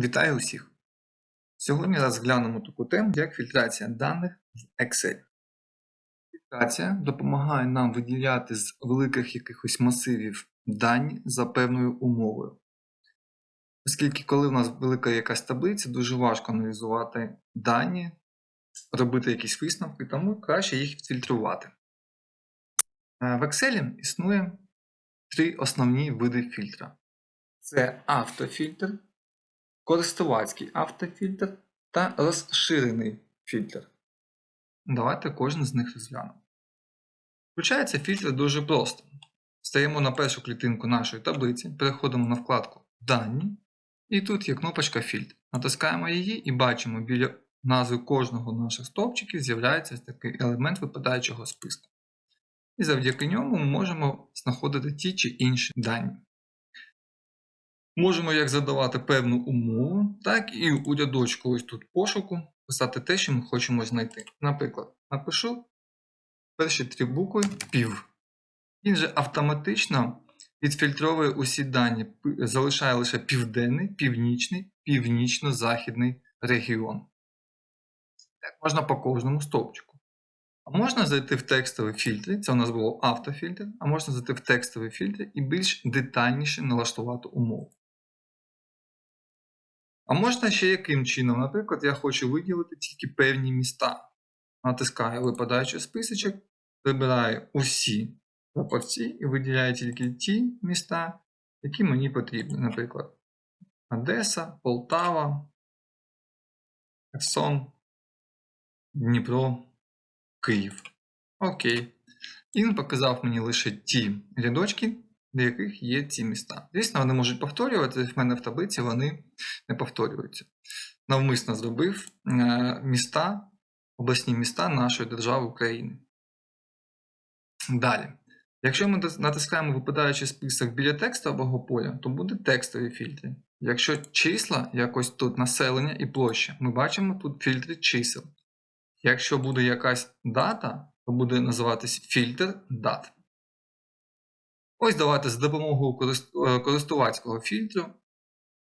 Вітаю усіх! Сьогодні розглянемо таку тему, як фільтрація даних в Excel. Фільтрація допомагає нам виділяти з великих якихось масивів дані за певною умовою. Оскільки, коли в нас велика якась таблиця, дуже важко аналізувати дані, робити якісь висновки, тому краще їх відфільтрувати. Е, В Excel існує три основні види фільтра: це автофільтр користувацький автофільтр та розширений фільтр. Давайте кожен з них розглянемо. Включається фільтр дуже просто. Стаємо на першу клітинку нашої таблиці, переходимо на вкладку Дані, і тут є кнопочка Фільтр. Натискаємо її і бачимо, біля назви кожного наших стовпчиків з'являється такий елемент випадаючого списку. І завдяки ньому ми можемо знаходити ті чи інші дані. Можемо як задавати певну умову, так і у рядочку ось тут пошуку писати те, що ми хочемо знайти. Наприклад, напишу перші три букви пів. Він же автоматично відфільтровує усі дані, залишає лише південний, північний, північно-західний регіон. Так можна по кожному стовпчику. А можна зайти в текстовий фільтр, це у нас було автофільтр, а можна зайти в текстовий фільтр і більш детальніше налаштувати умову. А можна ще яким чином? Наприклад, я хочу виділити тільки певні міста. Натискаю випадаючий списочок, вибираю усі пропорції і виділяю тільки ті міста, які мені потрібні. Наприклад, Одеса, Полтава, Херсон, Дніпро, Київ. Окей. І він показав мені лише ті рядочки, для яких є ці міста. Звісно, вони можуть повторювати, в мене в таблиці вони не повторюються. Навмисно зробив е, міста, обласні міста нашої держави України. Далі. Якщо ми натискаємо випадаючий список біля текстового поля, то буде текстові фільтри. Якщо числа, якось тут населення і площа, ми бачимо тут фільтри чисел. Якщо буде якась дата, то буде називатись фільтр дат. Ось давайте за допомогою е, користувацького фільтру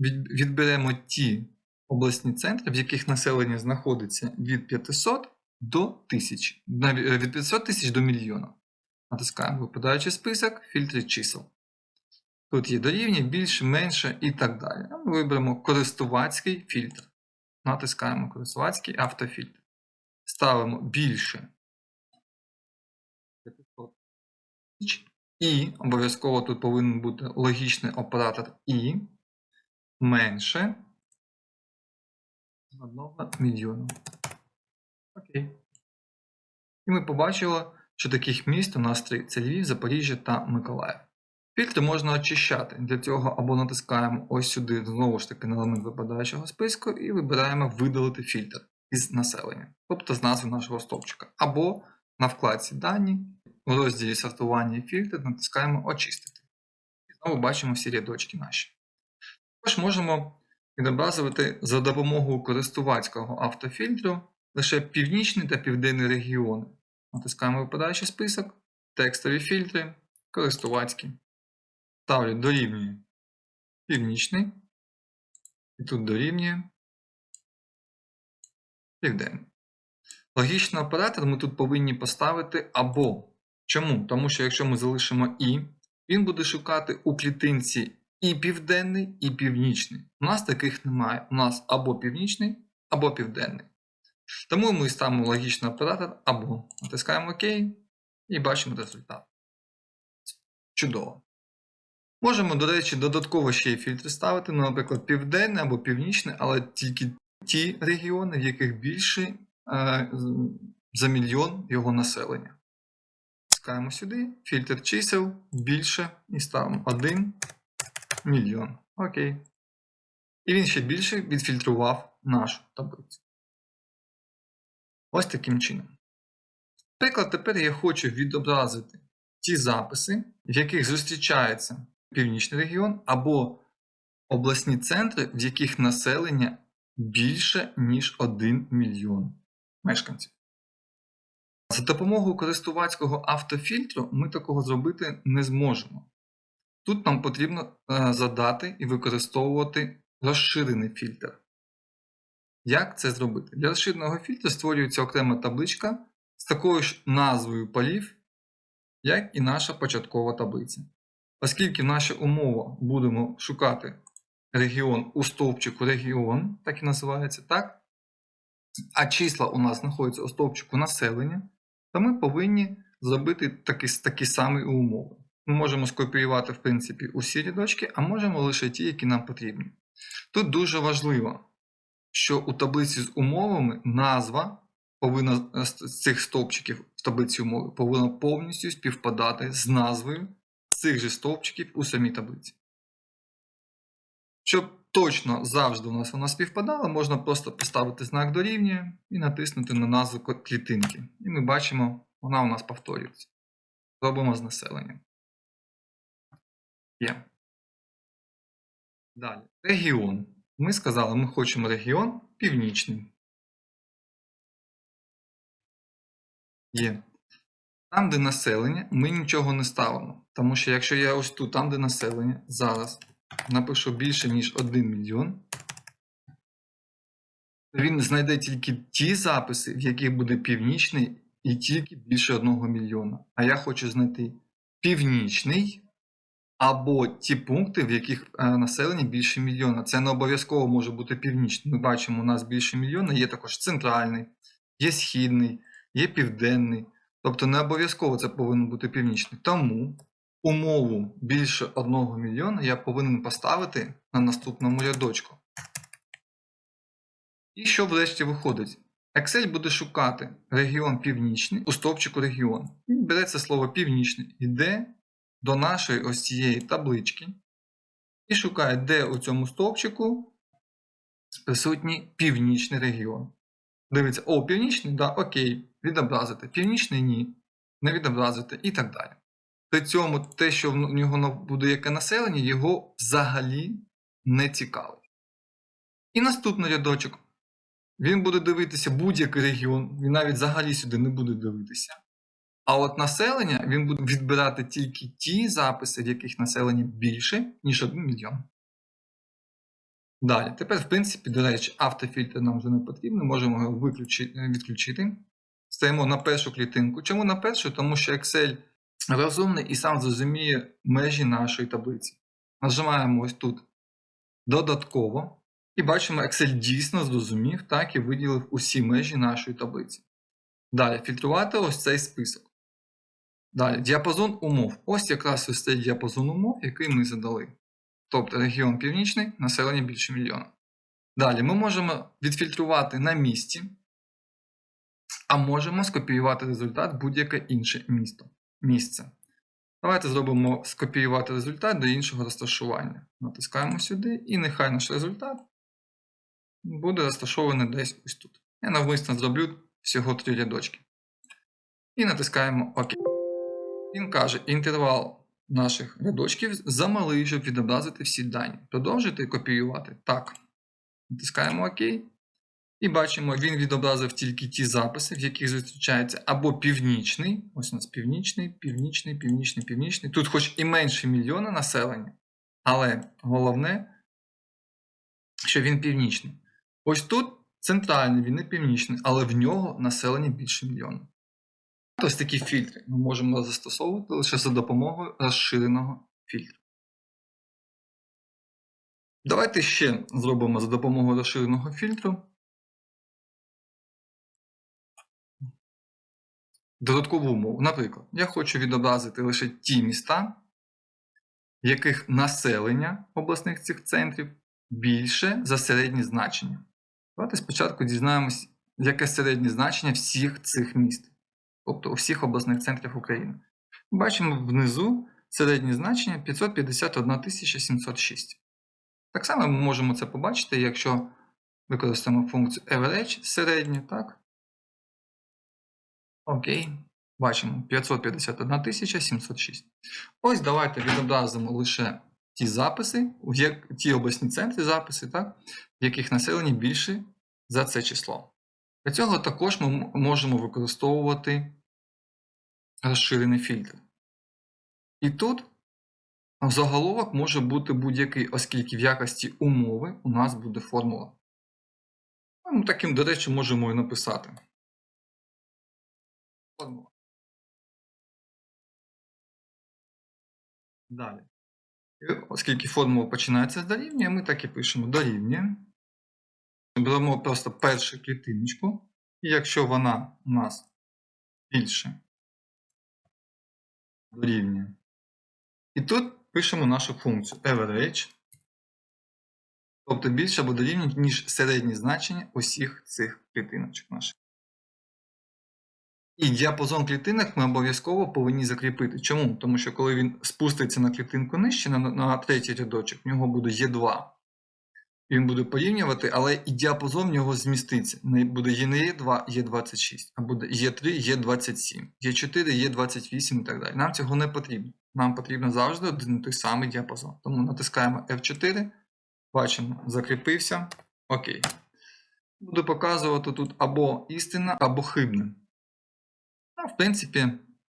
відберемо ті обласні центри, в яких населення знаходиться від 500 до 1000, е, від 500 тисяч до мільйона. Натискаємо випадаючий список, фільтри чисел. Тут є дорівнює, більше, менше і так далі. Ми виберемо користувацький фільтр. Натискаємо користувацький автофільтр. Ставимо більше 500 тисяч. І обов'язково тут повинен бути логічний оператор І менше 1 мільйона. Окей. І ми побачили, що таких міст у нас три: це Львів, Запоріжжя та Миколаїв. Фільтри можна очищати. Для цього або натискаємо ось сюди, знову ж таки, на елемент випадаючого списку, і вибираємо видалити фільтр із населення, тобто з назви нашого стовпчика. Або на вкладці Дані у розділі сортування і фільтр натискаємо Очистити. І знову бачимо всі рядочки наші. Також можемо відобразувати за допомогою користувацького автофільтру лише північний та південний регіони. Натискаємо випадаючий список, текстові фільтри, користувацькі. Ставлю дорівнює північний. І тут дорівнює південний. Логічний оператор ми тут повинні поставити або. Чому? Тому що якщо ми залишимо І, він буде шукати у клітинці і південний, і північний. У нас таких немає. У нас або північний, або південний. Тому ми ставимо логічний оператор або. Натискаємо ОК і бачимо результат. Чудово. Можемо, до речі, додатково ще й фільтри ставити, ну, наприклад, південний або північний, але тільки ті регіони, в яких більше е, за мільйон його населення. Натискаємо сюди, фільтр чисел більше і ставимо 1 мільйон. Окей. І він ще більше відфільтрував нашу таблицю. Ось таким чином. Наприклад, тепер я хочу відобразити ті записи, в яких зустрічається північний регіон, або обласні центри, в яких населення більше, ніж 1 мільйон мешканців. За допомогою користувацького автофільтру ми такого зробити не зможемо. Тут нам потрібно е, задати і використовувати розширений фільтр. Як це зробити? Для розширеного фільтру створюється окрема табличка з такою ж назвою полів, як і наша початкова таблиця. Оскільки в наша умова будемо шукати регіон у стовпчику регіон, так і називається, так? А числа у нас знаходяться у стовпчику населення, то ми повинні зробити такі, такі самі умови. Ми можемо скопіювати, в принципі, усі рядочки, а можемо лише ті, які нам потрібні. Тут дуже важливо, що у таблиці з умовами назва повинна з цих стовпчиків в таблиці умови повинна повністю співпадати з назвою цих же стовпчиків у самій таблиці. Щоб точно завжди у нас вона співпадала, можна просто поставити знак дорівнює і натиснути на назву клітинки. І ми бачимо, вона у нас повторюється. Робимо з населенням. Є. Далі. Регіон. Ми сказали, ми хочемо регіон північний. Є. Там, де населення, ми нічого не ставимо. Тому що якщо я ось тут, там, де населення, зараз напишу більше, ніж 1 мільйон, він знайде тільки ті записи, в яких буде північний, і тільки більше 1 мільйона. А я хочу знайти північний або ті пункти, в яких е, населення більше мільйона. Це не обов'язково може бути північний. Ми бачимо, у нас більше мільйона, є також центральний, є східний, є південний. Тобто не обов'язково це повинен бути північний. Тому умову більше 1 мільйона я повинен поставити на наступному рядочку. І що врешті виходить? Excel буде шукати регіон північний у стовпчику регіон. Він бере це слово північний, йде до нашої ось цієї таблички і шукає, де у цьому стовпчику присутній північний регіон. Дивиться, о, північний, да, окей, відобразити. Північний ні, не відобразити і так далі. При цьому те, що в нього буде яке населення, його взагалі не цікавить. І наступний рядочок. Він буде дивитися будь-який регіон, він навіть взагалі сюди не буде дивитися. А от населення він буде відбирати тільки ті записи, в яких населення більше, ніж 1 мільйон. Далі, тепер, в принципі, до речі, автофільтр нам вже не потрібен, можемо його виключити, відключити. Стаємо на першу клітинку. Чому на першу? Тому що Excel розумний і сам зрозуміє межі нашої таблиці. Нажимаємо ось тут додатково. І бачимо, Excel дійсно зрозумів, так і виділив усі межі нашої таблиці. Далі фільтрувати ось цей список. Далі, діапазон умов. Ось якраз ось цей діапазон умов, який ми задали. Тобто регіон північний, населення більше мільйона. Далі ми можемо відфільтрувати на місці, а можемо скопіювати результат будь-яке інше місто, місце. Давайте зробимо скопіювати результат до іншого розташування. Натискаємо сюди, і нехай наш результат буде розташований десь ось тут. Я навмисно зроблю всього три рядочки. І натискаємо ОК. Він каже, інтервал наших рядочків замалий, щоб відобразити всі дані. Продовжити копіювати? Так. Натискаємо ОК. І бачимо, він відобразив тільки ті записи, в яких зустрічається або північний. Ось у нас північний, північний, північний, північний. Тут хоч і менше мільйона населення, але головне, що він північний. Ось тут центральний, він не північний, але в нього населення більше мільйона. Ось такі фільтри ми можемо застосовувати лише за допомогою розширеного фільтру. Давайте ще зробимо за допомогою розширеного фільтру. Додаткову умову. Наприклад, я хочу відобразити лише ті міста, в яких населення обласних цих центрів більше за середні значення. Давайте спочатку дізнаємось, яке середнє значення всіх цих міст, тобто у всіх обласних центрів України. Бачимо внизу середнє значення 551 706. Так само ми можемо це побачити, якщо використаємо функцію average середнє, так? Окей. Бачимо 551 706. Ось давайте відобразимо лише ті записи, ті обласні центри записи, так, в яких населення більше за це число. Для цього також ми можемо використовувати розширений фільтр. І тут Заголовок може бути будь-який, оскільки в якості умови у нас буде формула. Ну, таким, до речі, можемо і написати. Далі. Оскільки формула починається з дорівнює, ми так і пишемо дорівнює. Беремо просто першу клітиночку, і якщо вона у нас більше дорівнює. І тут пишемо нашу функцію average, тобто більше або дорівнює, ніж середнє значення усіх цих клітиночок наших. І діапазон клітинок ми обов'язково повинні закріпити. Чому? Тому що коли він спуститься на клітинку нижче, на, на третій рядочок, в нього буде Е2. Він буде порівнювати, але і діапазон в нього зміститься. Не буде Є не Є2, Є26, а буде Є3, Є27, Є4, Є28 і так далі. Нам цього не потрібно. Нам потрібно завжди один той самий діапазон. Тому натискаємо F4, бачимо, закріпився. Окей. Буду показувати тут або істина, або хибне. Ну, в принципі,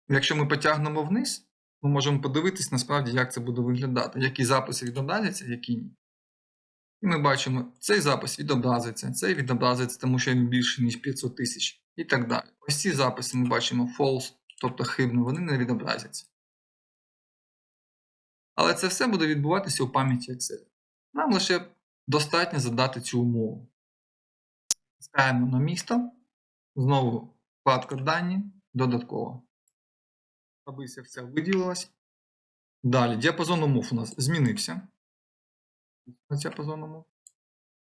якщо ми потягнемо вниз, ми можемо подивитись насправді, як це буде виглядати, які записи відобразяться, які ні. І ми бачимо, цей запис відобразиться, цей відобразиться, тому що він більше, ніж 500 тисяч, і так далі. Ось ці записи ми бачимо false, тобто хибно, вони не відобразяться. Але це все буде відбуватися у пам'яті Excel. Нам лише достатньо задати цю умову. Скаємо на місто, знову вкладка дані, додатково. Таблиця вся виділилась. Далі, діапазон умов у нас змінився. Діапазон умов.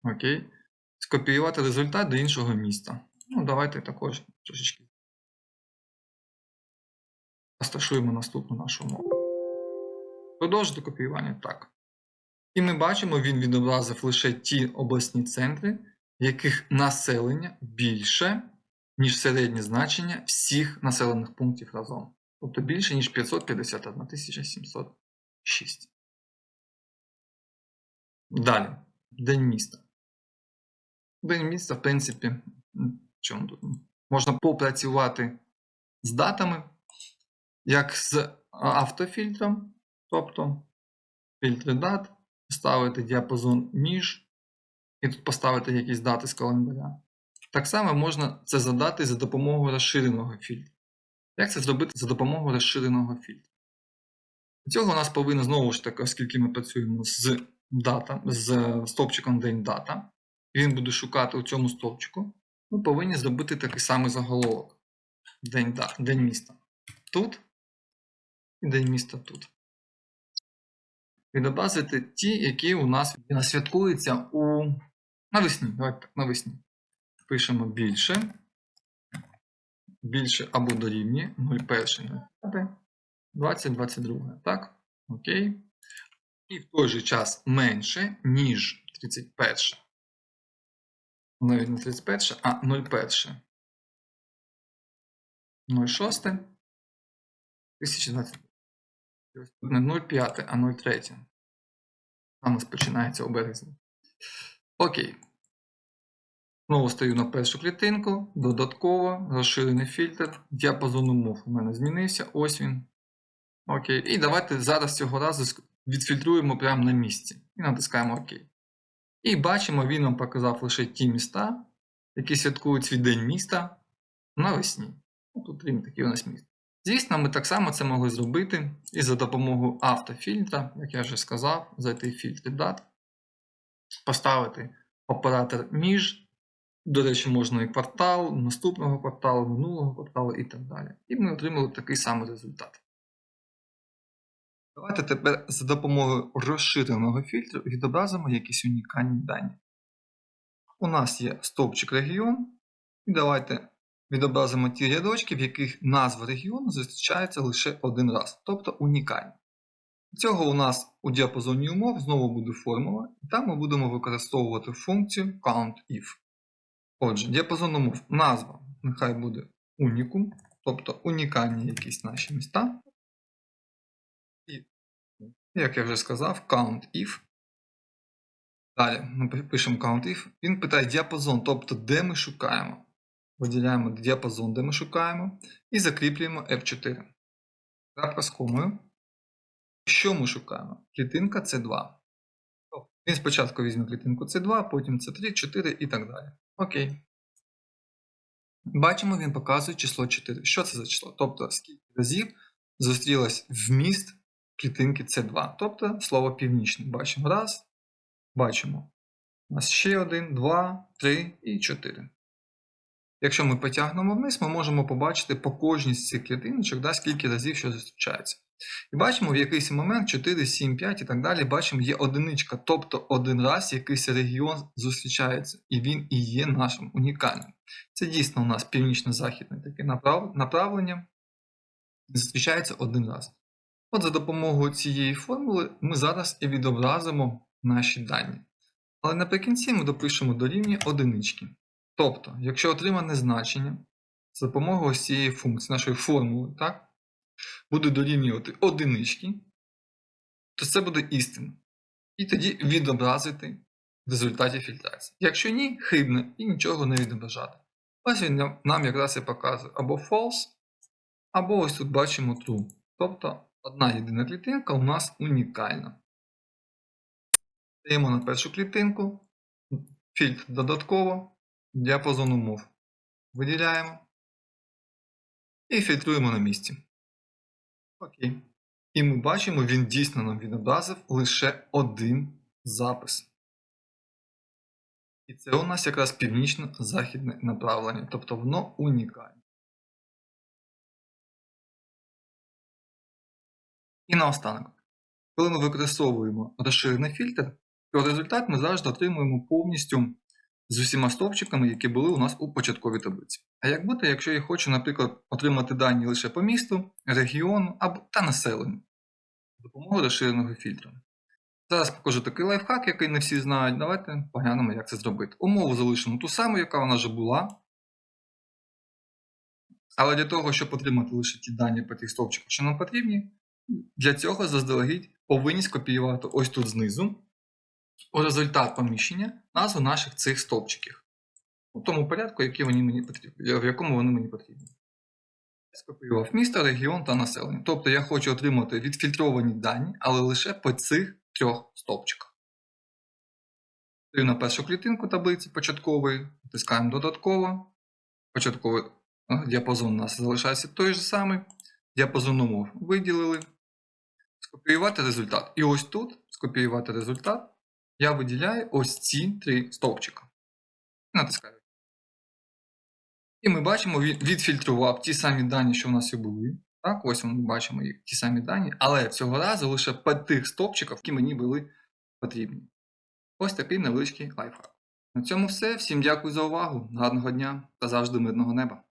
Окей. Скопіювати результат до іншого міста. Ну, давайте також трошечки. Розташуємо наступну нашу умову. Продовжити копіювання так. І ми бачимо, він відобразив лише ті обласні центри, в яких населення більше, ніж середнє значення всіх населених пунктів разом. Тобто більше, ніж 551 706. Далі. День міста. День міста, в принципі, тут? Можна попрацювати з датами, як з автофільтром, тобто фільтри дат, ставити діапазон між, і тут поставити якісь дати з календаря. Так само можна це задати за допомогою розширеного фільтру. Як це зробити за допомогою розширеного фільтру? Для цього у нас повинно знову ж таки, оскільки ми працюємо з дата, з стовпчиком день дата, він буде шукати у цьому стовпчику, ми повинні зробити такий самий заголовок. День, да, день міста. Тут і день міста тут. Відобразити ті, які у нас святкуються у навесні. Давайте так, навесні. Пишемо більше. Більше або дорівнює 01, 2022. Так? Окей. І в той же час менше, ніж 31. Навіть не 31, а 01. 06. 2020. Не 0,5, а 0,3. А у нас починається у березні. Окей. Знову стаю на першу клітинку, додатково, розширений фільтр. Діапазон умов у мене змінився. Ось він. Окей. І давайте зараз цього разу відфільтруємо прямо на місці. І натискаємо ОК. І бачимо, він нам показав лише ті міста, які святкують свій день міста навесні. Тут рівно такі у нас міста. Звісно, ми так само це могли зробити і за допомогою автофільтра, як я вже сказав, зайти в фільтр дат, поставити оператор між. До речі, можна і квартал, наступного кварталу, минулого кварталу і так далі. І ми отримали такий самий результат. Давайте тепер за допомогою розширеного фільтру відобразимо якісь унікальні дані. У нас є стовпчик регіон, і давайте відобразимо ті рядочки, в яких назва регіону зустрічається лише один раз, тобто унікальні. Цього у нас у діапазоні умов знову буде формула, і там ми будемо використовувати функцію COUNTIF. Отже, діапазон умов назва нехай буде унікум, тобто унікальні якісь наші міста. І, як я вже сказав, COUNTIF. Далі ми пишемо COUNTIF. Він питає діапазон, тобто де ми шукаємо. Виділяємо діапазон, де ми шукаємо, і закріплюємо F4. Крапка з комою. Що ми шукаємо? Клітинка С2. Тобто Він спочатку візьме клітинку С2, потім С3, 4 і так далі. Окей. Бачимо, він показує число 4. Що це за число? Тобто, скільки разів зустрілось вміст клітинки С2. Тобто слово північний. Бачимо раз. Бачимо. У нас ще один, два, три і чотири. Якщо ми потягнемо вниз, ми можемо побачити по кожній з цих клітиночок, да, скільки разів що зустрічається. І бачимо, в якийсь момент 4, 7, 5 і так далі, бачимо, є одиничка. Тобто один раз якийсь регіон зустрічається, і він і є нашим унікальним. Це дійсно у нас північно-західне таке направ- направлення. Зустрічається один раз. От за допомогою цієї формули ми зараз і відобразимо наші дані. Але наприкінці ми допишемо дорівнює одинички. Тобто, якщо отримане значення за допомогою цієї функції, нашої формули, так, буде дорівнювати одинички, то це буде істина. І тоді відобразити в результаті фільтрації. Якщо ні, хибне і нічого не відображати. Ось він нам якраз і показує або false, або ось тут бачимо true. Тобто одна єдина клітинка у нас унікальна. Даємо на першу клітинку, фільтр додатково, діапазон умов виділяємо і фільтруємо на місці. Окей. І ми бачимо, він дійсно нам відобразив лише один запис. І це у нас якраз північно-західне направлення, тобто воно унікальне. І наостанок, коли ми використовуємо розширений фільтр, то результат ми завжди отримуємо повністю з усіма стовпчиками, які були у нас у початковій таблиці. А як бути, якщо я хочу, наприклад, отримати дані лише по місту, регіону або та населенню з допомогою розширеного фільтру? Зараз покажу такий лайфхак, який не всі знають. Давайте поглянемо, як це зробити. Умову залишимо ту саму, яка вона вже була. Але для того, щоб отримати лише ті дані по тих стовпчиках, що нам потрібні, для цього заздалегідь повинні скопіювати ось тут знизу результат поміщення назву наших цих стовпчиків. У тому порядку, який вони мені потрібні, в якому вони мені потрібні. Скопіював місто, регіон та населення. Тобто я хочу отримати відфільтровані дані, але лише по цих трьох стовпчиках. Даю на першу клітинку таблиці початкової, натискаємо додатково. Початковий діапазон у нас залишається той же самий. Діапазон умов виділили. Скопіювати результат. І ось тут скопіювати результат. Я виділяю ось ці три стовпчика. Натискаю. І ми бачимо, він відфільтрував ті самі дані, що в нас і були. Так, ось ми бачимо їх, ті самі дані, але цього разу лише по тих стовпчиках, які мені були потрібні. Ось такий невеличкий лайфхак. На цьому все. Всім дякую за увагу. Гарного дня та завжди мирного неба.